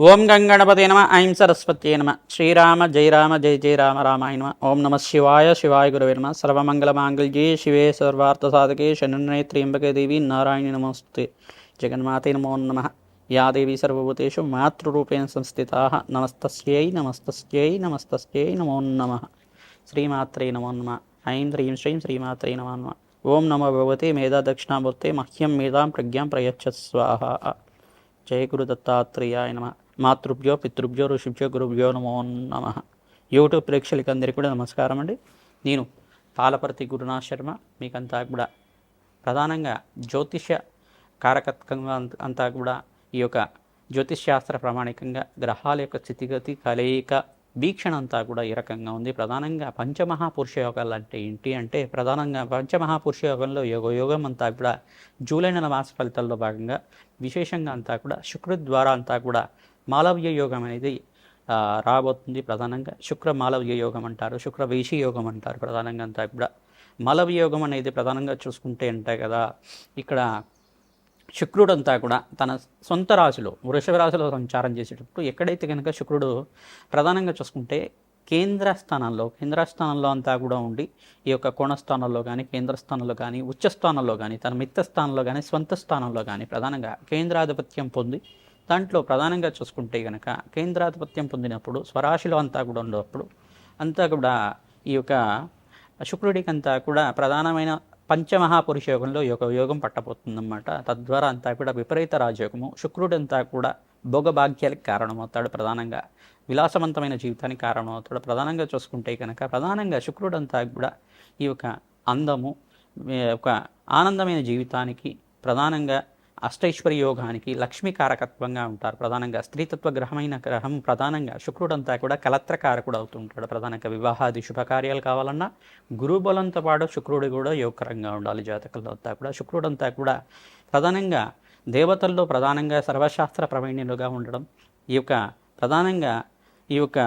ఓం గంగణపతి నమ ఐం సరస్వతి నమ. శ్రీరామ జయ రామ జయ జయ రామ రామాయ నమ. ఓం నమ శివాయ శివాయ గురువే నమ. సర్వమంగళమాంగళ్యే శివే సర్వార్థ సాధకే శరణ్యే త్రియంబకే దేవి నారాయణ నమస్తే జగన్మాతే నమో నమ. యా దేవి సర్వభూతేషు మాతృరూపేణ సంస్థితా. నమస్తస్యై నమస్తస్యై నమస్తస్యై నమో నమ. శ్రీమాత్రే నమో నమ. ఐం హ్రీం శ్రీం శ్రీమాత్రే నమో నమ. ఓం నమ భగవతే మేధా దక్షిణామూర్తే మహ్యం మేధాం ప్రజ్ఞాం ప్రయచ్చ స్వాహ. జయ గురు దత్తాత్రేయాయ నమ. మాతృభ్యో పితృభ్యో ఋషిభ్యో గురుభ్యో నమో నమ. యూట్యూబ్ ప్రేక్షకులకి అందరికీ కూడా నమస్కారం అండి. నేను పాలపర్తి గురునాథ్ శర్మ మీకంతా కూడా ప్రధానంగా జ్యోతిష కారకత్వంగా అంతా కూడా ఈ యొక్క జ్యోతిష్శాస్త్ర ప్రామాణికంగా గ్రహాల యొక్క స్థితిగతి కలయిక వీక్షణ అంతా కూడా ఈ రకంగా ఉంది. ప్రధానంగా పంచమహాపురుష యోగాలు అంటే ఏంటి అంటే ప్రధానంగా పంచమహాపురుష యోగంలో యోగ యోగం అంతా కూడా జూలై నెల మాస ఫలితాల్లో భాగంగా విశేషంగా అంతా కూడా శుక్రుడి ద్వారా అంతా కూడా మాలవ్య యోగం అనేది రాబోతుంది ప్రధానంగా. శుక్ర మాలవ్య యోగం అంటారు శుక్ర వేషి యోగం అంటారు ప్రధానంగా అంతా కూడా మాలవ్య యోగం అనేది ప్రధానంగా చూసుకుంటే అంటే కదా ఇక్కడ శుక్రుడంతా కూడా తన సొంత రాశిలో వృషభ రాశిలో సంచారం చేసేటప్పుడు ఎక్కడైతే కనుక శుక్రుడు ప్రధానంగా చూసుకుంటే కేంద్ర స్థానంలో కేంద్ర స్థానంలో అంతా కూడా ఉండి ఈ యొక్క కోణస్థానంలో కానీ కేంద్ర స్థానంలో కానీ ఉచ్చ స్థానంలో కానీ తన మిత్త స్థానంలో కానీ స్వంత స్థానంలో కానీ ప్రధానంగా కేంద్రాధిపత్యం పొంది దాంట్లో ప్రధానంగా చూసుకుంటే కనుక కేంద్రాధిపత్యం పొందినప్పుడు స్వరాశిలో అంతా కూడా ఉన్నప్పుడు అంతా కూడా ఈ యొక్క శుక్రుడికి అంతా కూడా ప్రధానమైన పంచమహాపురుష యోగంలో యోగ యోగం పట్టబోతుందన్నమాట. తద్వారా అంతా కూడా విపరీత రాజయోగము. శుక్రుడంతా కూడా భోగభాగ్యాలకు కారణమవుతాడు ప్రధానంగా. విలాసవంతమైన జీవితానికి కారణమవుతాడు. ప్రధానంగా చూసుకుంటే కనుక ప్రధానంగా శుక్రుడంతా కూడా ఈ యొక్క అందము ఒక ఆనందమైన జీవితానికి ప్రధానంగా అష్టైశ్వర్య యోగానికి లక్ష్మీ కారకత్వంగా ఉంటారు ప్రధానంగా. స్త్రీతత్వ గ్రహమైన గ్రహం ప్రధానంగా. శుక్రుడంతా కూడా కలత్రకారకుడు అవుతుంటాడు ప్రధానంగా వివాహాది శుభకార్యాలు కావాలన్నా గురుబలంతో పాటు శుక్రుడు కూడా యోగకరంగా ఉండాలి జాతకంలో అంతా కూడా. శుక్రుడంతా కూడా ప్రధానంగా దేవతల్లో ప్రధానంగా సర్వశాస్త్ర ప్రవీణ్యులుగా ఉండడం ఈ యొక్క ప్రధానంగా ఈ యొక్క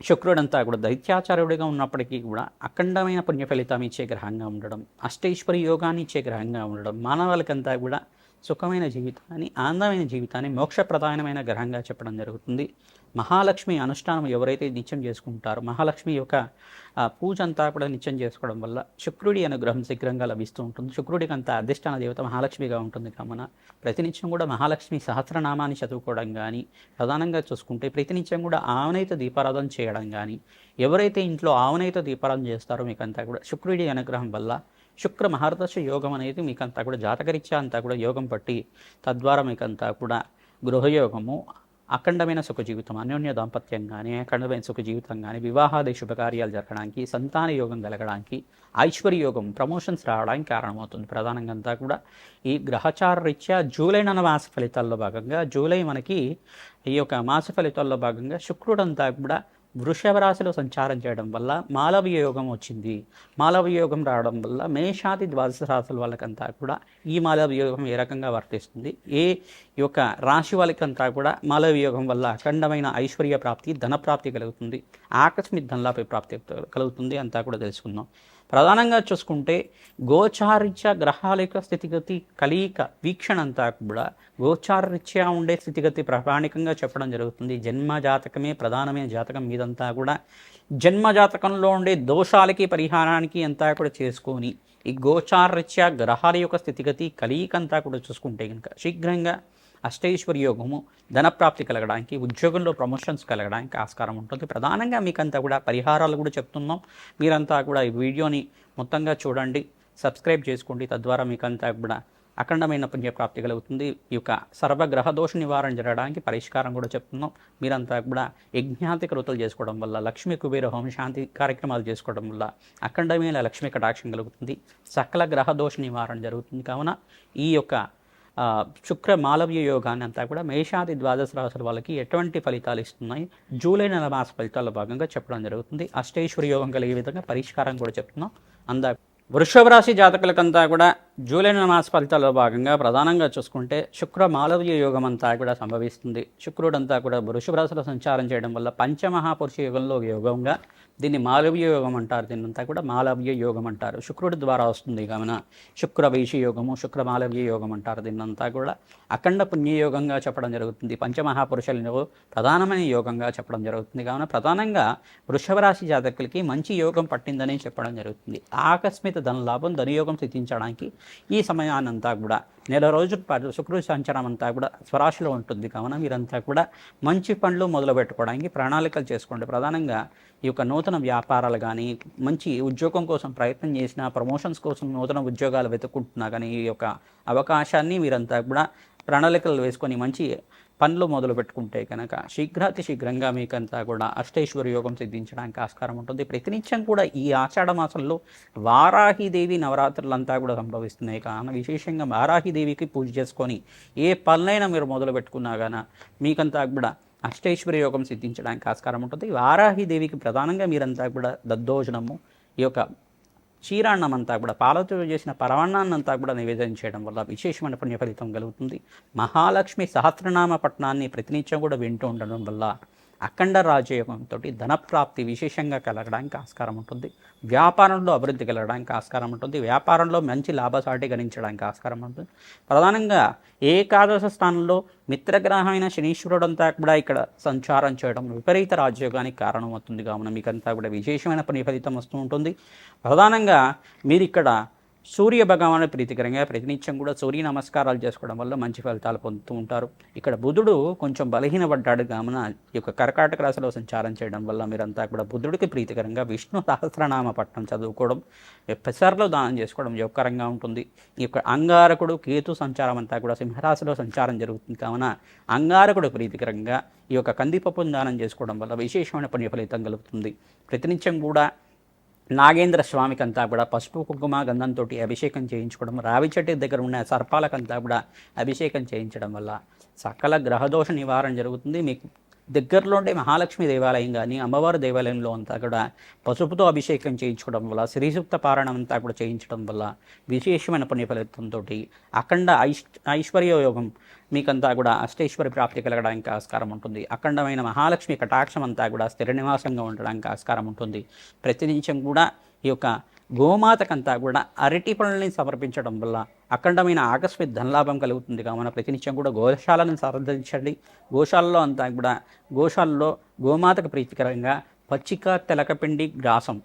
శుక్రుడంతా కూడా దైత్యాచార్యుడిగా ఉన్నప్పటికీ కూడా అఖండమైన పుణ్య ఫలితం ఇచ్చే గ్రహంగా ఉండడం అష్టైశ్వరి యోగాన్ని ఇచ్చే గ్రహంగా ఉండడం మానవాళికంతా కూడా సుఖమైన జీవితాన్ని ఆనందమైన జీవితాన్ని మోక్షప్రధానమైన గ్రహంగా చెప్పడం జరుగుతుంది. మహాలక్ష్మి అనుష్ఠానం ఎవరైతే నిత్యం చేసుకుంటారో మహాలక్ష్మి యొక్క పూజ అంతా కూడా నిత్యం చేసుకోవడం వల్ల శుక్రుడి అనుగ్రహం శీఘ్రంగా లభిస్తూ ఉంటుంది. శుక్రుడికి అంత అధిష్టాన దేవత మహాలక్ష్మిగా ఉంటుంది. కావున ప్రతినిత్యం కూడా మహాలక్ష్మి సహస్రనామాన్ని చదువుకోవడం కానీ ప్రధానంగా చూసుకుంటే ప్రతినిత్యం కూడా ఆవనైత దీపారాధన చేయడం కానీ ఎవరైతే ఇంట్లో ఆవనైత దీపారాధన చేస్తారో మీకంతా కూడా శుక్రుడి అనుగ్రహం వల్ల శుక్ర మహర్దశ యోగం అనేది మీకంతా కూడా జాతకరీత్యా అంతా కూడా యోగం పట్టి తద్వారా మీకంతా కూడా గృహయోగము అఖండమైన సుఖ జీవితం అన్యోన్య దాంపత్యం కానీ అఖండమైన సుఖ జీవితం కానీ వివాహాది శుభకార్యాలు జరగడానికి సంతాన యోగం కలగడానికి ఐశ్వర్య యోగం ప్రమోషన్స్ రావడానికి కారణమవుతుంది. ప్రధానంగా అంతా కూడా ఈ గ్రహచార రీత్యా జూలై నెల మాస ఫలితాల్లో భాగంగా జూలై మనకి ఈ యొక్క మాస ఫలితాల్లో భాగంగా శుక్రుడంతా కూడా వృషభ రాశిలో సంచారం చేయడం వల్ల మాలవీయ యోగం వచ్చింది. మాలవీయ యోగం రావడం వల్ల మేషాది ద్వాదశ రాశుల వాళ్ళకంతా కూడా ఈ మాలవీయ యోగం ఏ రకంగా వర్తిస్తుంది? ఏ యొక్క రాశి వాళ్ళకంతా కూడా మాలవీయ యోగం వల్ల అఖండమైన ఐశ్వర్య ప్రాప్తి ధన ప్రాప్తి కలుగుతుంది. ఆకస్మిక ధనలాభ ప్రాప్తి కలుగుతుంది అంతా కూడా తెలుసుకుందాం. ప్రధానంగా చూసుకుంటే గోచారిత్య గ్రహాల యొక్క స్థితిగతి కలియిక వీక్షణ అంతా కూడా గోచారరీత్యా ఉండే స్థితిగతి ప్రామాణికంగా చెప్పడం జరుగుతుంది. జన్మ జాతకమే ప్రధానమైన జాతకం. మీదంతా కూడా జన్మ జాతకంలో ఉండే దోషాలకి పరిహారానికి అంతా కూడా చేసుకొని ఈ గోచారరీత్యా గ్రహాల యొక్క స్థితిగతి కలయిక అంతా కూడా చూసుకుంటే కనుక శీఘ్రంగా అష్టైశ్వర్య యోగము ధనప్రాప్తి కలగడానికి ఉద్యోగంలో ప్రమోషన్స్ కలగడానికి ఆస్కారం ఉంటుంది. ప్రధానంగా మీకంతా కూడా పరిహారాలు కూడా చెప్తున్నాం. మీరంతా కూడా ఈ వీడియోని మొత్తంగా చూడండి సబ్స్క్రైబ్ చేసుకోండి. తద్వారా మీకంతా కూడా అఖండమైన పుణ్యప్రాప్తి కలుగుతుంది. ఈ యొక్క సర్వగ్రహ దోష నివారణ జరగడానికి పరిష్కారం కూడా చెప్తున్నాం. మీరంతా కూడా యజ్ఞాతి కృతులు చేసుకోవడం వల్ల లక్ష్మీ కుబేర హోమ శాంతి కార్యక్రమాలు చేసుకోవడం వల్ల అఖండమైన లక్ష్మీ కటాక్షం కలుగుతుంది. సకల గ్రహ దోష నివారణ జరుగుతుంది. కావున ఈ యొక్క శుక్ర మాలవ్య యోగాన్ని అంతా కూడా మేషాది ద్వాదశ రాశుల వాళ్ళకి ఎటువంటి ఫలితాలు ఇస్తున్నాయి? జూలై నెల మాస ఫలితాల భాగంగా చెప్పడం జరుగుతుంది. అష్టేశ్వరి యోగం కలిగే విధంగా పరిష్కారం కూడా చెప్తున్నాం. అందా వృషభ రాశి జాతకులకంతా కూడా జూలై మాస ఫలితాల్లో భాగంగా ప్రధానంగా చూసుకుంటే శుక్ర మాలవీయ యోగం అంతా కూడా సంభవిస్తుంది. శుక్రుడంతా కూడా వృషభ రాశిలో సంచారం చేయడం వల్ల పంచమహాపురుష యోగంలో ఒక యోగంగా దీన్ని మాలవీయ యోగం అంటారు. దీన్నంతా కూడా మాలవ్య యోగం అంటారు. శుక్రుడి ద్వారా వస్తుంది కావున శుక్ర యోగము శుక్ర మాలవీయ యోగం అంటారు. దీన్నంతా కూడా అఖండ పుణ్యయోగంగా చెప్పడం జరుగుతుంది. పంచమహాపురుషులను ప్రధానమైన యోగంగా చెప్పడం జరుగుతుంది. కావున ప్రధానంగా వృషభ రాశి జాతకులకి మంచి యోగం పట్టిందని చెప్పడం జరుగుతుంది. ఆకస్మిక ధనలాభం ధనయోగం సిద్ధించడానికి ఈ సమయానంతా కూడా నెల రోజుల పాటు శుక్రుడి సంచారం అంతా కూడా స్వరాశిలో ఉంటుంది. కావున మీరంతా కూడా మంచి పనులు మొదలుపెట్టుకోవడానికి ప్రణాళికలు చేసుకోండి. ప్రధానంగా ఈ యొక్క నూతన వ్యాపారాలు కానీ మంచి ఉద్యోగం కోసం ప్రయత్నం చేసిన ప్రమోషన్స్ కోసం నూతన ఉద్యోగాలు వెతుక్కుంటున్నా కానీ ఈ యొక్క అవకాశాన్ని మీరంతా కూడా ప్రణాళికలు వేసుకొని మంచి పనులు మొదలు పెట్టుకుంటే కనుక శీఘ్రాతి శీఘ్రంగా మీకంతా కూడా అష్టైశ్వర యోగం సిద్ధించడానికి ఆస్కారం ఉంటుంది. ప్రతినిత్యం కూడా ఈ ఆషాఢ మాసంలో వారాహిదేవి నవరాత్రులంతా కూడా సంభవిస్తున్నాయి. కానీ విశేషంగా వారాహిదేవికి పూజ చేసుకొని ఏ పనులైనా మీరు మొదలు పెట్టుకున్నా కానీ మీకంతా కూడా అష్టైశ్వర్య యోగం సిద్ధించడానికి ఆస్కారం ఉంటుంది. వారాహిదేవికి ప్రధానంగా మీరంతా కూడా దద్దోజనము ఈ యొక్క అంతా కూడా పాలతో చేసిన పరమాన్నాన్నంతా కూడా నివేదన చేయడం వల్ల విశేషమైన పుణ్య ఫలితం కలుగుతుంది. మహాలక్ష్మి సహస్రనామ పట్టణాన్ని ప్రతినిత్యం కూడా వింటూ ఉండడం వల్ల అఖండ రాజయోగంతో ధనప్రాప్తి విశేషంగా కలగడానికి ఆస్కారం ఉంటుంది. వ్యాపారంలో అభివృద్ధి కలగడానికి ఆస్కారం ఉంటుంది. వ్యాపారంలో మంచి లాభసాటి గణించడానికి ఆస్కారం ఉంటుంది. ప్రధానంగా ఏకాదశ స్థానంలో మిత్రగ్రహమైన శనీశ్వరుడంతా కూడా ఇక్కడ సంచారం చేయడం విపరీత రాజయోగానికి కారణమవుతుంది. కావున మీకంతా కూడా విశేషమైన ప్రతిఫలితం ఫలితం వస్తూ ఉంటుంది. ప్రధానంగా మీరు ఇక్కడ సూర్య భగవాను ప్రీతికరంగా ప్రతినిత్యం కూడా సూర్య నమస్కారాలు చేసుకోవడం వల్ల మంచి ఫలితాలు పొందుతూ ఉంటారు. ఇక్కడ బుధుడు కొంచెం బలహీనపడ్డాడు. కావున ఈ యొక్క కర్కాటక రాశిలో సంచారం చేయడం వల్ల మీరంతా కూడా బుధుడికి ప్రీతికరంగా విష్ణు సహస్రనామ పట్టణం చదువుకోవడం పెసర్లో దానం చేసుకోవడం యోగకరంగా ఉంటుంది. ఈ యొక్క అంగారకుడు కేతు సంచారం అంతా కూడా సింహరాశిలో సంచారం జరుగుతుంది. కావున అంగారకుడు ప్రీతికరంగా ఈ యొక్క కందిపప్పును దానం చేసుకోవడం వల్ల విశేషమైన పుణ్య ఫలితం కలుగుతుంది ప్రతినిత్యం కూడా నాగేంద్ర స్వామికి అంతా కూడా పసుపు కుంకుమ గంధంతో అభిషేకం చేయించుకోవడం రావి చెట్టు దగ్గర ఉన్న సర్పాలకంతా కూడా అభిషేకం చేయించడం వల్ల సకల గ్రహదోష నివారణ జరుగుతుంది. మీకు దగ్గరలో ఉండే మహాలక్ష్మి దేవాలయం కానీ అమ్మవారి దేవాలయంలో అంతా కూడా పసుపుతో అభిషేకం చేయించుకోవడం వల్ల శ్రీసూక్త పారాయణం అంతా కూడా చేయించడం వల్ల విశేషమైన పుణ్య ఫలితంతో అఖండ ఐశ్ ఐశ్వర్య యోగం మీకంతా కూడా అష్టేశ్వరి ప్రాప్తి కలగడానికి ఆస్కారం ఉంటుంది. అఖండమైన మహాలక్ష్మి కటాక్షం అంతా కూడా స్థిర నివాసంగా ఉండడానికి ఆస్కారం ఉంటుంది. ప్రతినిత్యం కూడా ఈ యొక్క గోమాతకంతా కూడా అరటి పనులని సమర్పించడం వల్ల అఖండమైన ఆకస్మిక ధనలాభం కలుగుతుంది. కావున ప్రతినిత్యం కూడా గోశాలను సందర్శించండి. గోశాలలో అంతా కూడా గోశాలలో గోమాతకు ప్రీతికరంగా పచ్చిక తెలకపిండి గ్రాసం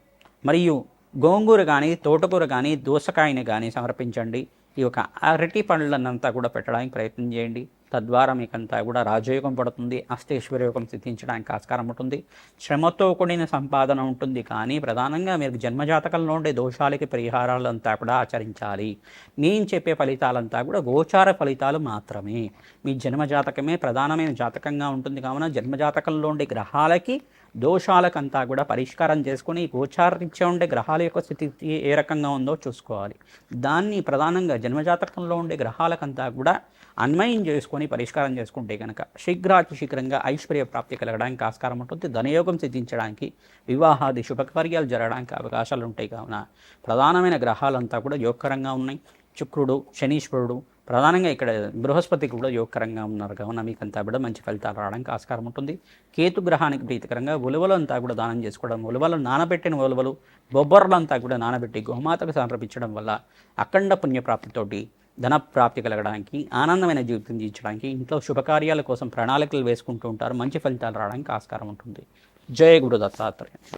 మరియు గోంగూర కానీ తోటకూర కానీ దోసకాయని కానీ సమర్పించండి. ఈ యొక్క అరటి పండ్లనంతా కూడా పెట్టడానికి ప్రయత్నం చేయండి. తద్వారా మీకంతా కూడా రాజయోగం పడుతుంది అష్టేశ్వరయోగం సిద్ధించడానికి ఆస్కారం ఉంటుంది శ్రమతో కూడిన సంపాదన ఉంటుంది. కానీ ప్రధానంగా మీరు జన్మజాతకంలో ఉండే దోషాలకి పరిహారాలంతా కూడా ఆచరించాలి. నేను చెప్పే ఫలితాలంతా కూడా గోచార ఫలితాలు మాత్రమే. మీ జన్మజాతకమే ప్రధానమైన జాతకంగా ఉంటుంది. కావున జన్మజాతకంలో ఉండే గ్రహాలకి దోషాలకంతా కూడా పరిష్కారం చేసుకుని గోచారీత్యా ఉండే గ్రహాల యొక్క స్థితి ఏ రకంగా ఉందో చూసుకోవాలి. దాన్ని ప్రధానంగా జన్మజాతకంలో ఉండే గ్రహాలకంతా కూడా అన్వయం చేసుకొని పరిష్కారం చేసుకుంటే కనుక శీఘ్రాతి శీఘ్రంగా ఐశ్వర్య ప్రాప్తి కలగడానికి ఆస్కారం ఉంటుంది. ధనయోగం సిద్ధించడానికి వివాహాది శుభకార్యాలు జరగడానికి అవకాశాలు ఉంటాయి కావున ప్రధానమైన గ్రహాలంతా కూడా యోగకరంగా ఉన్నాయి. శుక్రుడు శనీశ్వరుడు ప్రధానంగా ఇక్కడ బృహస్పతి కూడా యోగకరంగా ఉన్నారు కావున మీకు అంతా కూడా మంచి ఫలితాలు రావడానికి ఆస్కారం ఉంటుంది. కేతు గ్రహానికి ప్రీతికరంగా ఉలువలు అంతా కూడా దానం చేసుకోవడం ఉలువలు నానబెట్టిన ఉలువలు బొబ్బర్లంతా కూడా నానబెట్టి గోమాతకు సమర్పించడం వల్ల అఖండ పుణ్యప్రాప్తితోటి ధన ప్రాప్తి కలగడానికి ఆనందమైన జీవితం జీవించడానికి ఇంట్లో శుభకార్యాల కోసం ప్రణాళికలు వేసుకుంటూ ఉంటారు. మంచి ఫలితాలు రావడానికి ఆస్కారం ఉంటుంది. జయ గురు దత్తాత్రేయ.